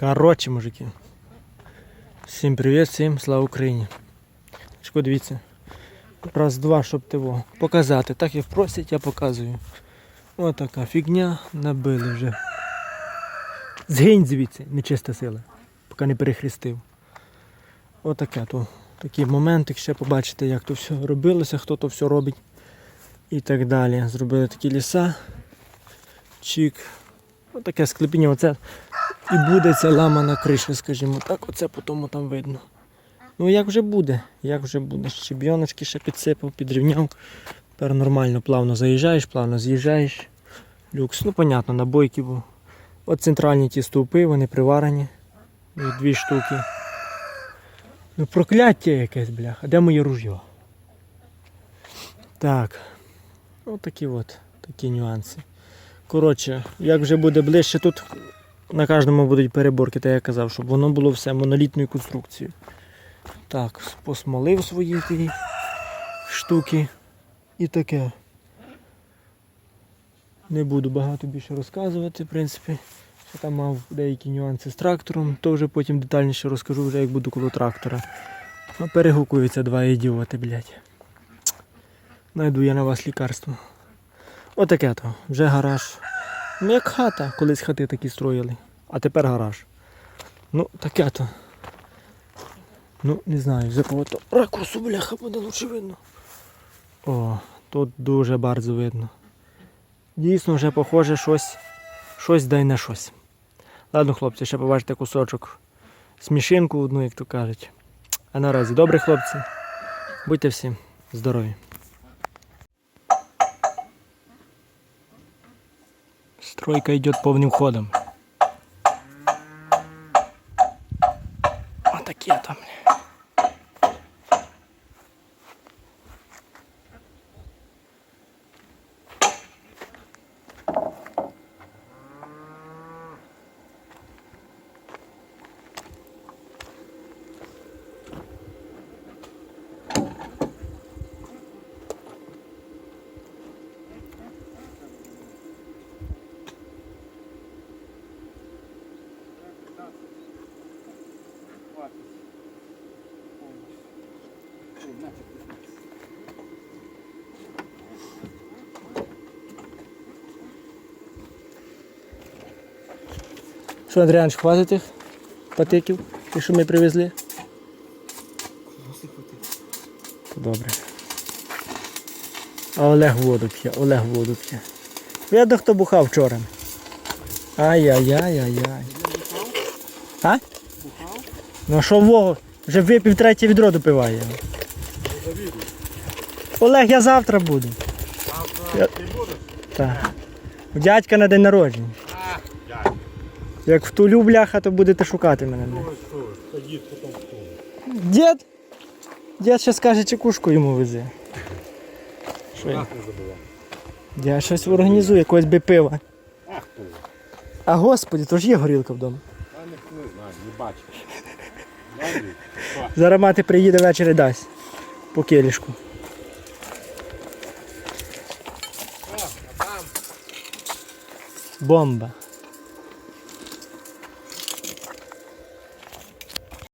Коротше, мужики. Всім привіт, всім слава Україні. Чко, дивіться. Раз, два, щоб того показати. Так як просять, я показую. Ось така фігня набили вже. Згинь звідси, нечиста сила, поки не перехрестив. Отаке то. Такий моментик, ще побачите, як то все робилося, хто то все робить. І так далі. Зробили такі ліса. Чик. Отаке склепіння. Оце і буде ця ламана криша, скажімо так, оце по тому там видно. Ну як вже буде, як вже буде. Щебйоночки ще підсипав, підрівняв. Тепер нормально, плавно заїжджаєш, плавно з'їжджаєш. Люкс. Ну, понятно, набойки був. От центральні ті стовпи, вони приварені. Їх Дві штуки. Ну прокляття якесь, бляха. Де моє ружьо? Так. Ось такі от такі нюанси. Коротше, як вже буде ближче тут, на кожному будуть переборки, так я казав, щоб воно було все монолітною конструкцією. Так, посмолив свої ті штуки і таке. Не буду багато більше розказувати, в принципі. Ще там мав деякі нюанси з трактором, то вже потім детальніше розкажу, вже як буду коло трактора. Ну, перегукуються два ідіоти, блядь. Найду я на вас лікарство. Отаке то, вже гараж. Ну як хата, колись хати такі строїли, а тепер гараж. Ну, таке то. Ну, не знаю, з якого то ракурсу, бляха, буде лучше видно. О, тут дуже bardzo видно. Дійсно вже похоже щось, щось дай на щось. Ладно, хлопці, ще побачите кусочок. Смішинку одну, як то кажуть. А наразі добре, хлопці. Будьте всі здорові. Стройка идет повним ходом. А таке там. Що, Андріанович, хватить тих патиків, ті, що ми привезли? Добре. А Олег воду п'є, Олег воду п'є. Видно, хто бухав вчора. Ай-яй-яй-яй-яй. А? Ну що Вова? Вже випів третє відро допиває. Олег, я завтра буду. Я- Так. У дядька на день народження. Як втулю бляха, то будете шукати мене. Дід? Дід ще скаже, чекушку йому везе. Що я? Я щось організую, якогось би пива. А господи, то ж є горілка вдома. Не знаю, не бачу. Зараз мати приїде ввечері дасть. По келішку. Бомба.